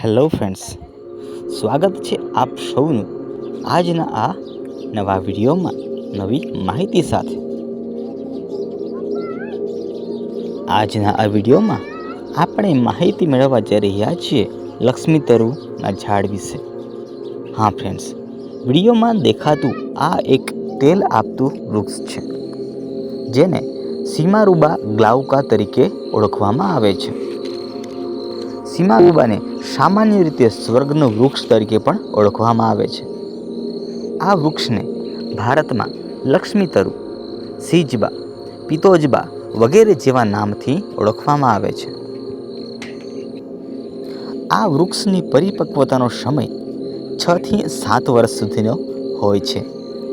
Hello friends, સ્વાગત છે આપ સૌનું આજના આ નવા વિડીયોમાં નવી માહિતી સાથે. આજના આ વિડીયોમાં આપણે માહિતી મેળવવા જઈ રહ્યા છીએ લક્ષ્મી તરુના ઝાડ વિશે. હા ફ્રેન્ડ્સ, વિડીયોમાં દેખાતું આ એક તેલ આપતું વૃક્ષ છે, જેને સીમારૂબા ગ્લાઉકા તરીકે ઓળખવામાં આવે છે. સીમારૂબાને સામાન્ય રીતે સ્વર્ગનું વૃક્ષ તરીકે પણ ઓળખવામાં આવે છે. આ વૃક્ષને ભારતમાં લક્ષ્મીતરુ સીજબા, પિતોજબા વગેરે જેવા નામથી ઓળખવામાં આવે છે. આ વૃક્ષની પરિપક્વતાનો સમય છથી સાત વર્ષ સુધીનો હોય છે.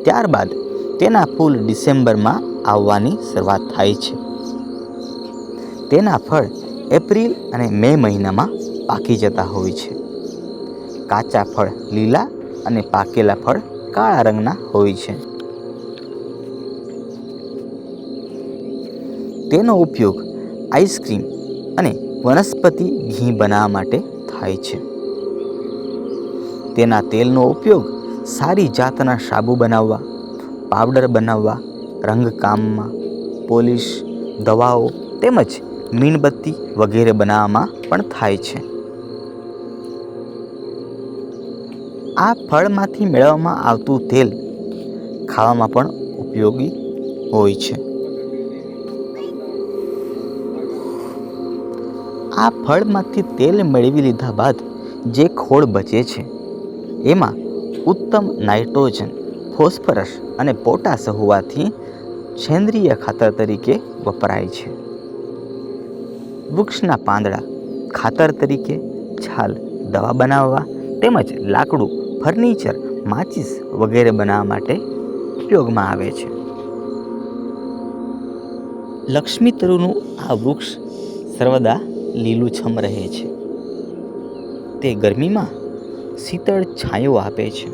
ત્યારબાદ તેના ફૂલ ડિસેમ્બરમાં આવવાની શરૂઆત થાય છે. તેના ફળ એપ્રિલ અને મે મહિનામાં પાકી જતા હોય છે. કાચા ફળ લીલા અને પાકેલા ફળ કાળા રંગના હોય છે. તેનો ઉપયોગ આઈસ્ક્રીમ અને વનસ્પતિ ઘી બનાવવા માટે થાય છે. તેના તેલનો ઉપયોગ સારી જાતના સાબુ બનાવવા, પાવડર બનાવવા રંગકામમાં પોલિશ, દવાઓ તેમજ મીણબત્તી વગેરે બનાવવામાં પણ થાય છે. આ ફળમાંથી મેળવવામાં આવતું તેલ ખાવામાં પણ ઉપયોગી હોય છે. આ ફળમાંથી તેલ મેળવી લીધા બાદ જે ખોળ બચે છે, એમાં ઉત્તમ નાઇટ્રોજન, ફોસ્ફરસ અને પોટાશ હોવાથી સેન્દ્રિય ખાતર તરીકે વપરાય છે. વૃક્ષના પાંદડા, ખાતર તરીકે છાલ, દવા બનાવવા તેમજ લાકડું, ફર્નિચર, માચિસ વગેરે બનાવવા માટે ઉપયોગમાં આવે છે. લક્ષ્મી તરુનું આ વૃક્ષ સર્વદા લીલુંછમ રહે છે. તે ગરમીમાં શીતળ છાંયો આપે છે.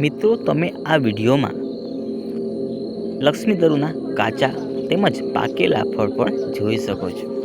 મિત્રો, તમે આ વિડીયોમાં લક્ષ્મી તરુના કાચા તેમજ પાકેલા ફળ પણ જોઈ શકો છો.